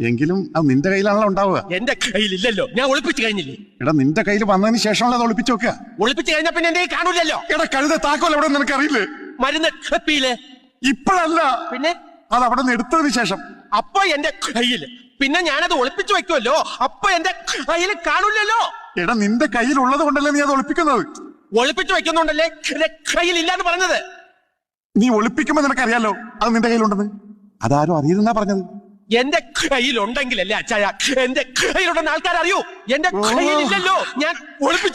എങ്കിലും അത് നിന്റെ കയ്യിലാണല്ലോ ഉണ്ടാവുക. എന്റെ കയ്യിലില്ലല്ലോ. ഞാൻ ഒളിപ്പിച്ചു കഴിഞ്ഞില്ലേ? എടാ നിന്റെ കയ്യിൽ വന്നതിന് ശേഷമല്ല അത് ഒളിപ്പിച്ചു നോക്കുക ഒളിപ്പിച്ചു കഴിഞ്ഞ പിന്നെ എന്റെ കാണൂലല്ലോ. എടാ കഴുത താക്കോൽ എവിടെ നിനക്ക് അറിയില്ലേ മരുന്ന് കപ്പിയിൽ. ഇപ്പോഴല്ല. പിന്നെ? അത് അവിടെ നിന്ന് എടുത്തതിന് ശേഷം. അപ്പൊ എന്റെ കയ്യിൽ പിന്നെ ഞാനത് ഒളിപ്പിച്ചു വെക്കുമല്ലോ അപ്പൊ എന്റെ കയ്യിൽ കാണൂലല്ലോ. എടാ നിന്റെ കയ്യിൽ ഉള്ളത് കൊണ്ടല്ലേ നീ അത് ഒളിപ്പിക്കുന്നത്? ഒളിപ്പിച്ചു വെക്കുന്നുണ്ടല്ലേ എന്റെ കയ്യിൽ ഇല്ലാന്ന് പറഞ്ഞത്? നീ ഒളിപ്പിക്കുമ്പോ നിനക്കറിയാലോ അത് നിന്റെ കയ്യിലുണ്ടെന്ന്. അതാരും അറിയരുതെന്നാ പറഞ്ഞത്. എന്റെ കയ്യിലുണ്ടെങ്കിലല്ലേ അച്ചായ? എന്റെ കയ്യിലുണ്ടെന്ന് ആൾക്കാർ അറിയൂ എന്റെ കയ്യിലില്ലല്ലോ. ഞാൻ ഒളിപ്പിച്ചു.